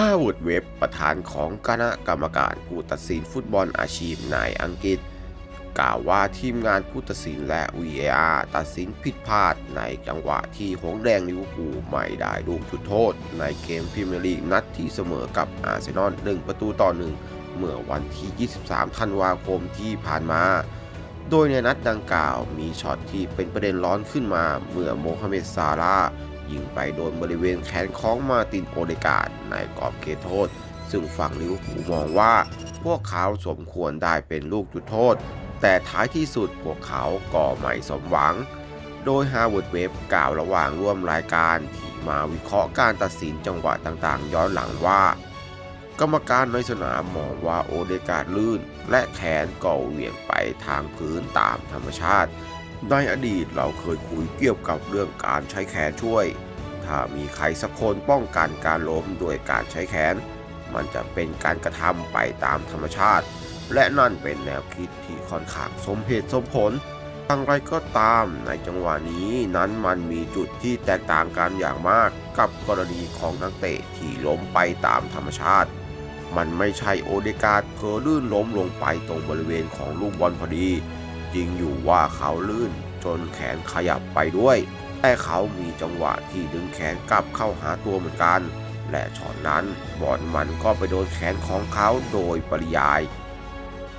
ฮาว a ร์ดเว็บประธานของคณะกรรมการผู้ตัดสินฟุตบอลอาชีพในอังกฤษ กล่าวว่าทีมงานผู้ตัดสินและ VAR ตัดสินผิดพลาดในจังหวะที่หงแดงลิเวอร์พูลไม่ได้ลูกจุดโทษ ในเกมพรีเมียร์ลีกนัดที่เสมอกับอาร์เซนอล1ประตูต่อ1เมื่อวันที่ 23 ธันวาคมที่ผ่านมา โดยในนัดดังกล่าวมีช็อตที่เป็นประเด็นร้อนขึ้นมา เมื่อโมฮัมเหม็ดซาร่า ยิงไปโดนบริเวณแขนของมาตินโอเดกาดในกรอบเขตโทษ ซึ่งฝั่งลิเวอร์พูลมองว่า พวกเขาสมควรได้เป็นลูกจุดโทษ แต่ท้ายที่สุดพวกเขาก็ไม่สมหวัง โดยฮาร์ว a ร์ดเว็บกล่าวระหว่างร่วมรายการที่มาวิเคราะห์การตัดสินจังหวะต่างๆ ย้อนหลังว่า กรรมการในสนามมองว่าโอเดกาดลื่น และแขนก็เหวี่ยงไปทางพื้นตามธรรมชาติ ในอดีตเราเคยคุยเกี่ยวกับเรื่องการใช้แขนช่วย ถ้ามีใครสักคนป้องกันการล้มโดยการใช้แขน มันจะเป็นการกระทำไปตามธรรมชาติ และนั่นเป็นแนวคิดที่ค่อนข้างสมเหตุสมผลอย่างไรก็ตามในจังหวะนี้นั้นมันมีจุดที่แตกต่างกันอย่างมากกับกรณีของนักเตะที่ล้มไปตามธรรมชาติ มันไม่ใช่โอเดกาดเพอลื่นล้มลงไปตรงบริเวณของลูกบอลพอดี จริงอยู่ว่าเขาลื่นจนแขนขยับไปด้วย แต่เขามีจังหวะที่ดึงแขนกลับเข้าหาตัวเหมือนกัน และช็อตนั้นบอลมันก็ไปโดนแขนของเขาโดยปริยาย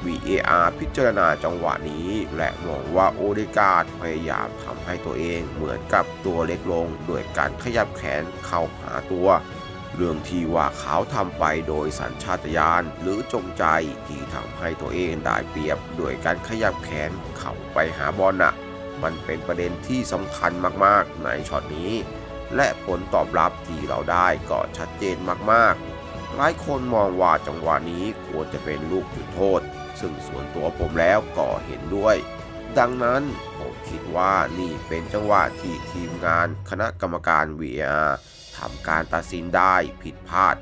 VAR พิจารณาจังหวะนี้ และมองว่าโอเดกาดพยายามทำให้ตัวเองเหมือนกับตัวเล็กลงโดยการขยับแขนเข้าหาตัว เรื่องที่ว่าเขาทำไปโดยสัญชาตญาณหรือจงใจที่ทำให้ตัวเองได้เปรียบโดยการขยับแขนเข้าไปหาบอลน่ะ มันเป็นประเด็นที่สำคัญมากๆในช็อตนี้ และผลตอบรับที่เราได้ก็ชัดเจนมากๆ หลายคนมองว่าจังหวะนี้ควรจะเป็นลูกจุดโทษ ซึ่งส่วนตัวผมแล้วก็เห็นด้วย ดังนั้นผมคิดว่านี่เป็นจังหวะที่ทีมงานคณะกรรมการ VR ทำการตัดสินได้ผิดพลาด